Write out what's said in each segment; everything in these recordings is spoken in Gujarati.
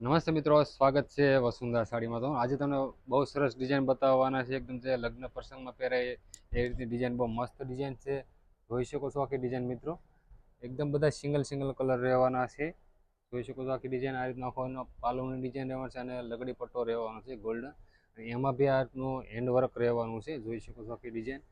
નમસ્તે મિત્રો, સ્વાગત છે વસુંધરા સાડીમાં તો. આજે તમને બહુ સરસ ડિઝાઇન બતાવવાના છે. એકદમ જે લગ્ન પ્રસંગમાં પહેરાય એ રીતની ડિઝાઇન બહુ મસ્ત ડિઝાઇન છે. જોઈ શકો છો આખી ડિઝાઇન મિત્રો. એકદમ બધા સિંગલ સિંગલ કલર રહેવાના છે. જોઈ શકો છો આખી ડિઝાઇન આ રીતના આખો પાલુની ડિઝાઇન રહેવાનું છે અને લગડી પટ્ટો રહેવાનો છે ગોલ્ડન એમાં બી આ રીતનું હેન્ડવર્ક રહેવાનું છે. જોઈ શકો છો આખી ડિઝાઇન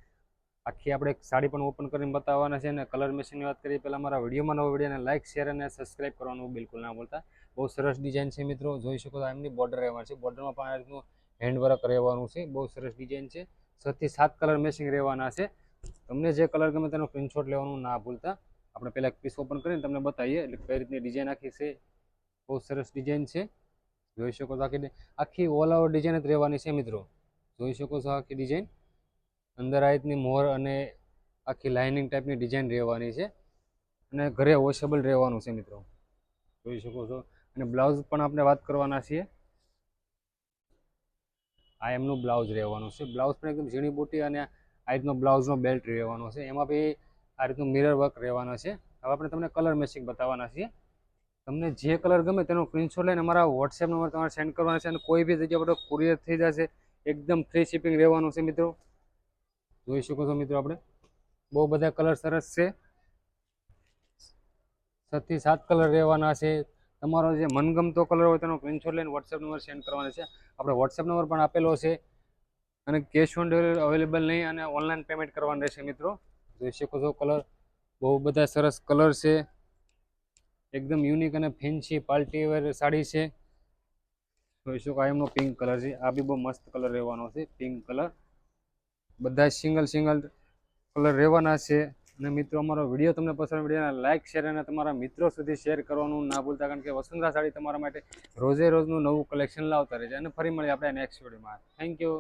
આખી આપણે સાડી પણ ઓપન કરીને બતાવવાના છે અને કલર મેશિનની વાત કરીએ પહેલાં મારા વિડીયોમાં નવો વિડીયોને લાઇક શેર અને સબસ્ક્રાઇબ કરવાનું બિલકુલ ના બોલતા બહુ સરસ ડિઝાઇન છે મિત્રો. જોઈ શકો છો એમની બોર્ડર રહેવાની છે. બોર્ડરમાં પણ આ રીતનું હેન્ડવર્ક રહેવાનું છે. બહુ સરસ ડિઝાઇન છે. છથી સાત કલર મેચિંગ રહેવાના છે. તમને જે કલર ગમે તેનો પ્રિન્ટશોટ લેવાનું ના ભૂલતા. આપણે પહેલાં પીસ ઓપન કરીને તમને બતાવીએ એટલે કઈ રીતની ડિઝાઇન આખી છે. બહુ સરસ ડિઝાઇન છે. જોઈ શકો છો આખી આખી ઓલ ઓવર ડિઝાઇન જ રહેવાની છે મિત્રો. જોઈ શકો છો આખી ડિઝાઇન અંદર આ રીતની મોર અને આખી લાઇનિંગ ટાઈપની ડિઝાઇન રહેવાની છે. અને ઘરે વોશેબલ રહેવાનું છે મિત્રો. જોઈ શકો છો. અને બ્લાઉઝ પણ આપણે વાત કરવાના છીએ. આ એમનું બ્લાઉઝ રહેવાનું છે. બ્લાઉઝ પણ એકદમ ઝીણી બુટી અને આ રીતનો બ્લાઉઝનો બેલ્ટ રહેવાનો છે. એમાં બી આ રીતનું મિરર વર્ક રહેવાનો છે. હવે આપણે તમને કલર મેચિંગ બતાવવાના છીએ. તમને જે કલર ગમે તેનો સ્ક્રીનશોટ લઈને અમારા વોટ્સએપ નંબર તમારે સેન્ડ કરવાના છે અને કોઈ બી જગ્યા પર કુરિયર થઈ જશે, એકદમ ફ્રી શિપિંગ રહેવાનું છે મિત્રો. જોઈ શકો છો મિત્રો આપણે. બહુ બધા કલર સરસ છે. છથી સાત કલર રહેવાના છે. તમારો જે મનગમતો કલર હોય તેનો સ્ક્રીનશોટ લઈને વોટ્સએપ નંબર સેન્ડ કરવાનો છે. આપણે વોટ્સએપ નંબર પણ આપેલો છે અને કેશ ઓન ડિલિવરી અવેલેબલ નહીં અને ઓનલાઈન પેમેન્ટ કરવાનું રહેશે મિત્રો. જોઈ શકો છો કલર બહુ બધા સરસ કલર છે. એકદમ યુનિક અને ફેન્સી પાર્ટી વેર સાડી છે. જોઈ શકો આ એમનો પિંક કલર છે. આ બી બહુ મસ્ત કલર રહેવાનો છે. પિંક કલર બધા સિંગલ સિંગલ કલર રહેવાના છે. અને મિત્રો, અમારો વીડિયો તમને પસંદ વિડીયોને લાઇક શેર અને તમારા મિત્રો સુધી શેર કરવાનું ના ભૂલતા, કારણ કે વસુંધરા સાડી તમારા માટે રોજે રોજનું નવું કલેક્શન લાવતા રહે છે અને ફરી મળીએ આપણે નેક્સ્ટ વિડીયોમાં થેન્ક યુ